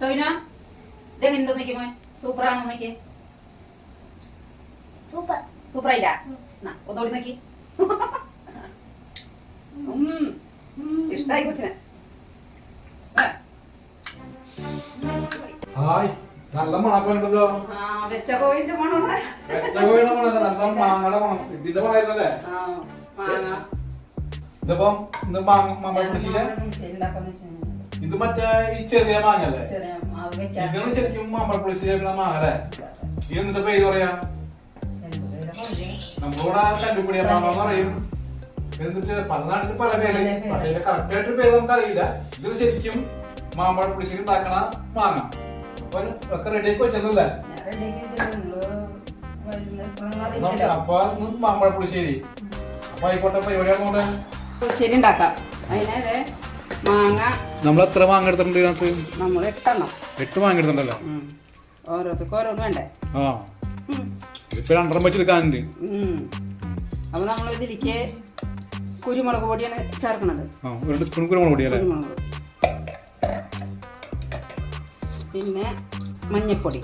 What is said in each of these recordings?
ടോവിന ഇതെങ്ങനെ നോക്കിയേ സൂപ്പറാണോ നോക്കിയേ? സൂപ്പർ. സൂപ്പറായില്ല? എന്നാ ഒന്നോടി നോക്കി. ഇഷ്ടായി കൊച്ചിനെ. ഹായ് നല്ല മണക്കുണ്ടല്ലോ. ആ, വെച്ച കോഴിന്റെ മണല്ല? നല്ല മാങ്ങയുടെ മണം. ഇതിന്റെ മണല്ലേ ആ, മാങ്ങ. ഇതിപ്പം ഇത് മാങ്ങ കൃഷിയിലെ ഇത് മറ്റേ ഈ ചെറിയ മാങ്ങല്ലേ ചെറിയ വെക്കാൻ ഇതാണ് ശരിക്കും മാമ്പഴ പുളിശ്ശേരി വെക്കണ മാങ്ങ അല്ലേ? ഈ എന്നിട്ട് പേര് പറയാ? നമ്മളോട് ആ കല്ലുപിടിയ മാങ്ങ പറയും. എന്നിട്ട് പല നാട്ടിൽ പല പേര്. പക്ഷേ കറക്റ്റ് ആയിട്ട് പേര് നമുക്ക് അറിയില്ല ഇത് ശരിക്കും മാമ്പഴ പുളിശ്ശേരി ഉണ്ടാക്കണ മാങ്ങ. അപ്പൊ ഒക്കെ വെച്ചല്ലേ റെഡിയാക്കി അറിയില്ലല്ലോ. അപ്പൊ ഇന്ന് മാമ്പഴ പുളിശ്ശേരി. അപ്പൊ ആയിക്കോട്ടെ പരിപാടിയാണ് കൊണ്ട് പുളിശ്ശേരി ഉണ്ടാക്കാം. അതിനെ മാങ്ങ. നമ്മൾ എത്ര മാങ്ങ എടുത്തിട്ടുണ്ട് ഇതിനകത്ത്? നമ്മൾ എട്ടെണ്ണം. എട്ട് മാങ്ങ എടുത്തിട്ടുണ്ടല്ലോ. ഓരോരുത്തർക്ക് ഓരോന്ന് വേണ്ടേ? ആ. ഇപ്പൊ രണ്ടെണ്ണം വെച്ചെടുക്കാനുണ്ട് അപ്പൊ നമ്മൾ ഇതിലേക്ക് കുരുമുളക് പൊടിയാണ് ചേർക്കുന്നത്. ഒരു സ്പൂൺ കുരുമുളക് പൊടി അല്ലേ? പിന്നെ മഞ്ഞപ്പൊടി.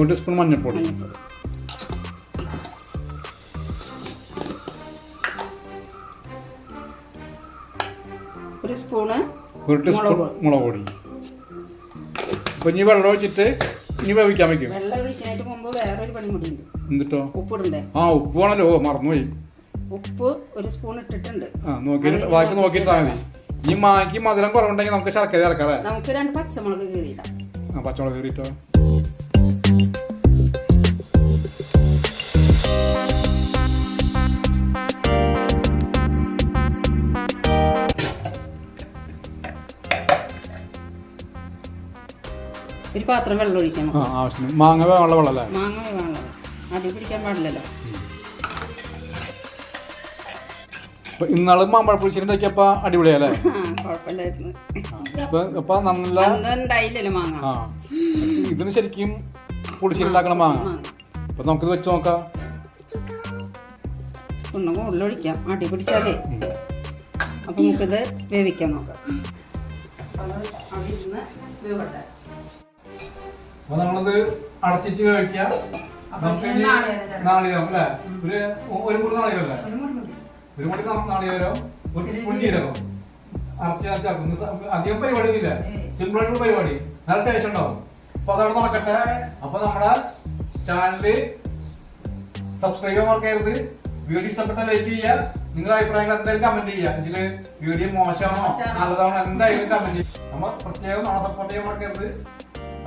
ഒരു സ്പൂൺ മഞ്ഞപ്പൊടി. മഞ്ഞപ്പൊടി. സ്പൂണ് ഒരു ടീസ്പൂൺ മുളക് പൊടി. അപ്പൊ ഇനി വെള്ളം ഒഴിച്ചിട്ട് ഇനി വേവിക്കാൻ വെക്കും. വെള്ളം ഒഴിക്കാനായിട്ട് മുമ്പ് വേറൊരു പണി കൂടി ഉണ്ട്. എന്നിട്ടോ ഉപ്പിടണ്ടേ? ആ ഉപ്പ് വേണമല്ലോ ഓ മറന്നുപോയി. ഉപ്പ് ഒരു സ്പൂൺ ഇട്ടിട്ടുണ്ട്. ആ നോക്കിയിട്ട് ബാക്കി നോക്കിയിട്ട് മതി. ഈ മാക്കി മധുരം കുറവുണ്ടെങ്കിൽ നമുക്ക് ശർക്കര ചേർക്കാം നമുക്ക് രണ്ട് പച്ചമുളക് കീറിയിടാം. ആ പച്ചമുളക് കയറിയിട്ടോ ഒരു പാത്രം വെള്ളം ഒഴിക്കണം. ആ ആവശ്യത്തിന്. മാങ്ങ വേണമുള്ള വെള്ളം മാങ്ങ വേണം. അടി പിടിക്കാൻ പാടില്ലല്ലോ. അപ്പൊ ഇന്നാൾ മാമ്പഴ പുളിശ്ശേരി ഉണ്ടാക്കിയപ്പോ അടിപൊളിയല്ലേ? ആ കുഴപ്പമില്ലായിരുന്നു. അപ്പൊ ഇപ്പൊ നല്ല അന്ന് ഉണ്ടായില്ലല്ലോ മാങ്ങ. ആ. ഇതിന് ശരിക്കും പുളിശ്ശേരി ഉണ്ടാക്കണ മാങ്ങ. മാങ്ങ. അപ്പൊ നമുക്കിത് വെച്ച് നോക്കാം. ഒന്നും ഉള്ളൊഴിക്കാം അടി പിടിച്ചാലേ. അപ്പൊ നമുക്കിത് വേവിക്കാൻ നോക്കാം. അപ്പൊ അത് അവിടെ നിന്ന് വേവട്ടെ. അപ്പൊ നമ്മളത് അടച്ചിട്ട് കഴിക്കാം. നമുക്ക് നാളികേരം അല്ലേ? ഒരു ഒരു മുറി നാളികേരം അല്ലേ ഒരു മുറി നാളികേരം ഒരു സ്പൂൺ ജീരകം. അരച്ച് അരച്ചാക്കും. അധികം പരിപാടി ഒന്നുമില്ല സിമ്പിൾ ആയിട്ടുള്ള പരിപാടി. നല്ല ടേസ്റ്റ് ഉണ്ടാവും. അപ്പൊ അതവിടെ നടക്കട്ടെ. അപ്പൊ നമ്മുടെ ചാനൽ സബ്സ്ക്രൈബ് മറക്കരുത്. വീഡിയോ ഇഷ്ടപ്പെട്ട ലൈക്ക് ചെയ്യുക. നിങ്ങളുടെ അഭിപ്രായങ്ങൾ എന്തായാലും കമന്റ് ചെയ്യുക. ഇതിൽ വീഡിയോ മോശമാണോ? മോശമാണോ? നല്ലതാണോ? എന്തായാലും കമന്റ് ചെയ്യുക. നമ്മൾ പ്രത്യേകം നമ്മളെ സപ്പോർട്ട് ചെയ്യാൻ മറക്കരുത്.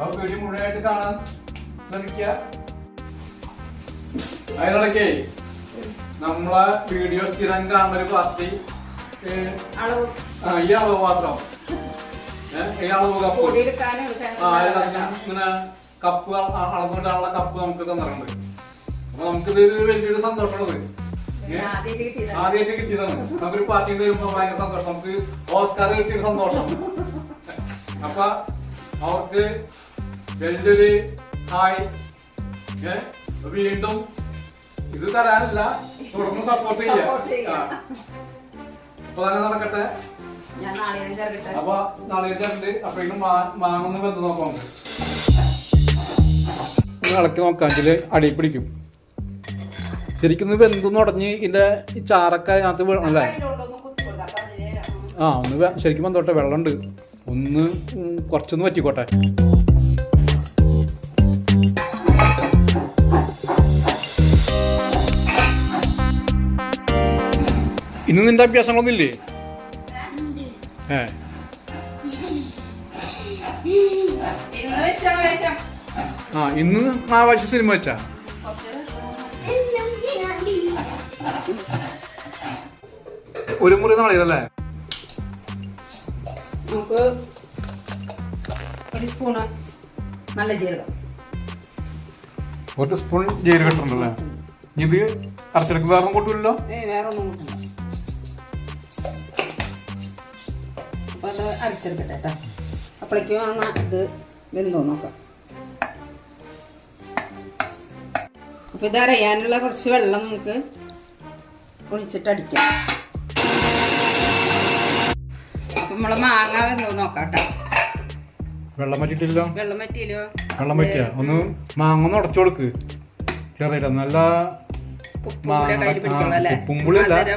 അപ്പൊ വീഡിയോ മുഴുവനായിട്ട് കാണാൻ ശ്രമിക്കുക. അതിനിടയ്ക്കേ നമ്മളെ വീഡിയോ സ്ഥിരം കാണുന്ന ഒരു പാർട്ടി ഈ അളവ് മാത്രം. ഏഹ്, ഈ അളവ് കപ്പ് ഇങ്ങനെ കപ്പ് അ- അ- കപ്പ് നമുക്ക് തന്നിട്ടുണ്ട്. അപ്പൊ നമുക്കിത് ഒരു വലിയൊരു സന്തോഷമുള്ളത് ആദ്യമായിട്ട് കിട്ടിയതാണ്. നമുക്കൊരു പാർട്ടി തരുമ്പോ ഭയങ്കര സന്തോഷം. നമുക്ക് ഓസ്കാർ കിട്ടിയ സന്തോഷം. അപ്പൊ അവർക്ക് വലിയൊരു ഹായ്. വീണ്ടും ഇത് തരാനല്ല തുടർന്ന് സപ്പോർട്ട് ചെയ്യാം. അപ്പൊ തന്നെ നടക്കട്ടെ. അപ്പൊ നാളെ ഉണ്ട് അപ്പോഴേക്കും മാങ്ങൊന്ന് വെന്ത് നോക്കാം ഇളക്കി നോക്കാം അടി പിടിക്കും. ശരിക്കും വെന്തൊന്ന് ഉടഞ്ഞ് ഇതിന്റെ ഈ ചാറൊക്കെ അതിനകത്ത് വേണല്ലേ ആ ഒന്ന് ശരിക്കും വന്നോട്ടെ വെള്ളമുണ്ട്. ഒന്ന് കുറച്ചൊന്ന് വറ്റിക്കോട്ടെ. ഇന്ന് നിന്റെ അഭ്യാസങ്ങളൊന്നും ഇല്ലേ ഏ. ആ ഇന്ന് ആവാശ സിനിമ വെച്ചാ? ഒരു മുറി നാളികല്ലേ നമുക്ക് ഒരു സ്പൂണ് നല്ല ജീരകം. ഒരു സ്പൂൺ ജീരകം ഇട്ടിട്ടുണ്ടല്ലേ? ഇത് അരച്ചെടുക്കുന്ന വേറെ കൂട്ടില്ലല്ലോ ഏ വേറെ ഒന്നും കൂട്ടണ്ട അരച്ചെടുക്കട്ടെ കേട്ടോ അപ്പോഴേക്കും ആ ഇത് വെന്തോ നോക്കാം. അപ്പൊ ഇത് അറിയാനുള്ള കുറച്ച് വെള്ളം നമുക്ക് ഒഴിച്ചിട്ട് അടിക്കാം. അപ്പൊ നമ്മളെ മാങ്ങ വെന്തോ നോക്കാം കേട്ടോ വെള്ളം പറ്റിയിട്ടില്ലല്ലോ വെള്ളം പറ്റിയല്ലോ വെള്ളം പറ്റിയ ഒന്ന് മാങ്ങ ഒന്ന് ഉടച്ചു കൊടുക്ക്. ചെറുതായിട്ട് നല്ല മാങ്ങ കയ്യിൽ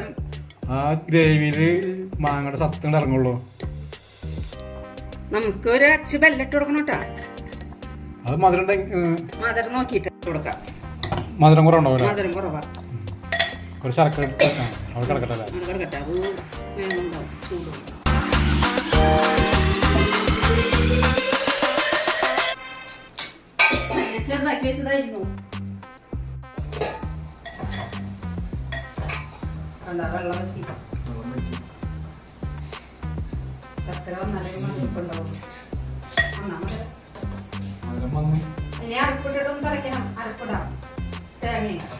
ആ, ഗ്രേവിയിൽ മാങ്ങയുടെ സത്യം ഇങ്ങട് ഇറങ്ങുള്ളൂ നമുക്ക് ഒരു അച്ച് വെള്ളം ഇട്ട് കൊടുക്കണം കേട്ടോ. അത് മധുരം മധുരം നോക്കിയിട്ട് കൊടുക്കാം. മധുരം കുറവുണ്ടോ മധുരം കുറവാ. കുറച്ച് ശർക്കര ഇട്ട് ആ, അവിടെ കിടക്കട്ടെ അല്ലേ? അത് കിടക്കട്ടെ. അത് വേഗമുണ്ടാവും ചൂട് ചെറുതാക്കി വെച്ചതായിരുന്നു. വെള്ളം ആ അരപ്പിടാം കാര്യം ചെയ്യാം.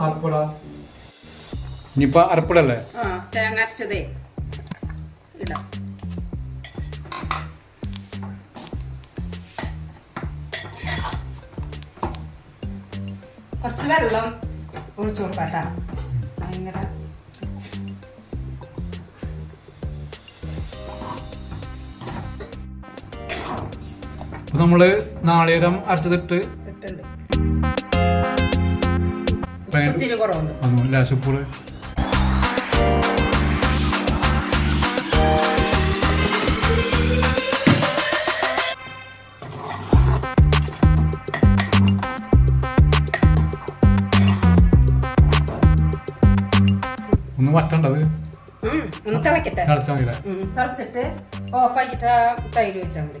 അരപ്പിടാ. ഇനിയിപ്പൊ അരപ്പിടല്ലേ തേങ്ങ അരച്ചതേ. ഇടാം. കുറച്ച് വെള്ളം ഒഴിച്ചു കൊടുക്കാട്ടാ ഭയങ്കര അപ്പൊ നമ്മൾ നാളികേരം അരച്ചതിട്ട് ലാശപ്പൂൾ ഒന്ന് വറ്റണ്ടത് ഒന്ന് തിളക്കട്ടെ. മതി തിളച്ചിട്ട് ഓഫാക്കിട്ട് തൈര് വെച്ചാൽ മതി.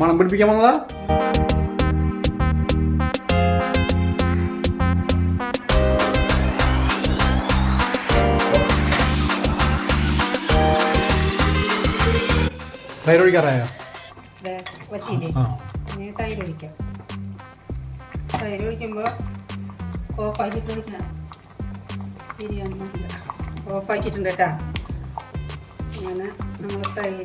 മണം പിടിപ്പിക്കാൻ വന്നതാ? തൈര് ഒഴിക്കാറായോ? തൈര് ഒഴിക്കാം. തൈര് ഒഴിക്കുമ്പോൾ ഓഫാക്കിയിട്ട് ഒഴിക്കണം ബിരിയാണി ഓഫാക്കിയിട്ടുണ്ട് കേട്ടാ. അങ്ങനെ നമ്മൾ തൈര്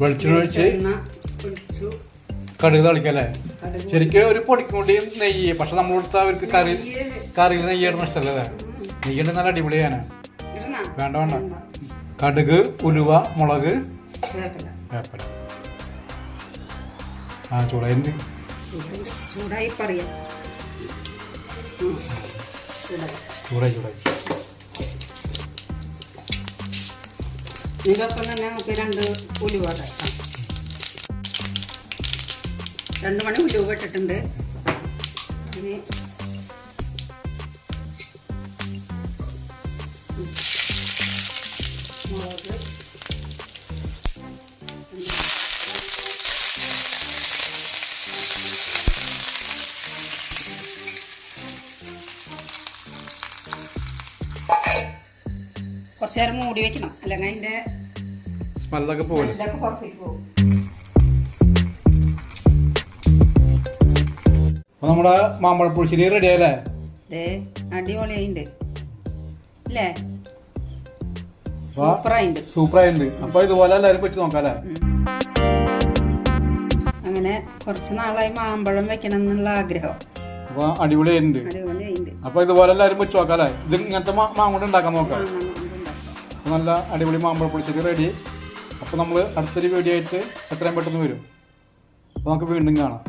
വെളിച്ചെണ്ണ ഒഴിച്ച് കടുക് തളിക്കല്ലേ? ശരിക്കും ഒരു പൊടിക്കൂടിയും നെയ്യ് പക്ഷെ നമ്മളിവിടുത്തെ അവർക്ക് കറി നെയ്യ് കറിയിൽ നെയ്യ് ഇടുന്ന ഇഷ്ടമല്ലേ നെയ്യുണ്ട് നല്ല അടിപൊളിയാണ്. ഇടണോ? വേണ്ട വേണ്ട. കടുക് ഉലുവ മുളക് വേപ്പില. ആ ചൂടായി ചൂടായി പറയാം. ചൂടായി ചൂടായി. ഇതൊപ്പം തന്നെ നമുക്ക് രണ്ട് ഉലുവ തട്ടാം രണ്ട് മണി ഉലുവ ഇട്ടിട്ടുണ്ട്. ഇനി കുറച്ച് നേരം മൂടി വെക്കണം. അല്ലെങ്കിൽ അതിന്റെ സ്മെല്ലൊക്കെ സ്മെല്ലൊക്കെ പുറത്തേക്ക് പോകും. അപ്പൊ നമ്മുടെ മാമ്പഴപ്പുളിശ്ശേരി റെഡി ആയല്ലേ? അടിപൊളിയായിണ്ട്. അല്ലേ. സൂപ്പറായിണ്ട്. സൂപ്പർ ആയിട്ടുണ്ട് അപ്പൊ ഇതുപോലെ എല്ലാവരും വെച്ച് നോക്കാം അല്ലേ ഉം. അങ്ങനെ കുറച്ച് നാളായി മാമ്പഴം വെക്കണം എന്നുള്ള ആഗ്രഹം. അപ്പൊ അടിപൊളി അടിപൊളിയായിണ്ട്. അപ്പൊ ഇതുപോലെ എല്ലാവരും വെച്ച് നോക്കാം അല്ലേ ഇത് ഇങ്ങനത്തെ മാമ്പഴം ഉണ്ടാക്കാൻ നോക്കാം. നല്ല അടിപൊളി മാമ്പഴ പുളിശ്ശേരി റെഡി അപ്പോൾ നമ്മൾ അടുത്തൊരു വീഡിയോ ആയിട്ട് എത്രയും പെട്ടെന്ന് വരും. അപ്പോൾ നമുക്ക് വീണ്ടും കാണാം.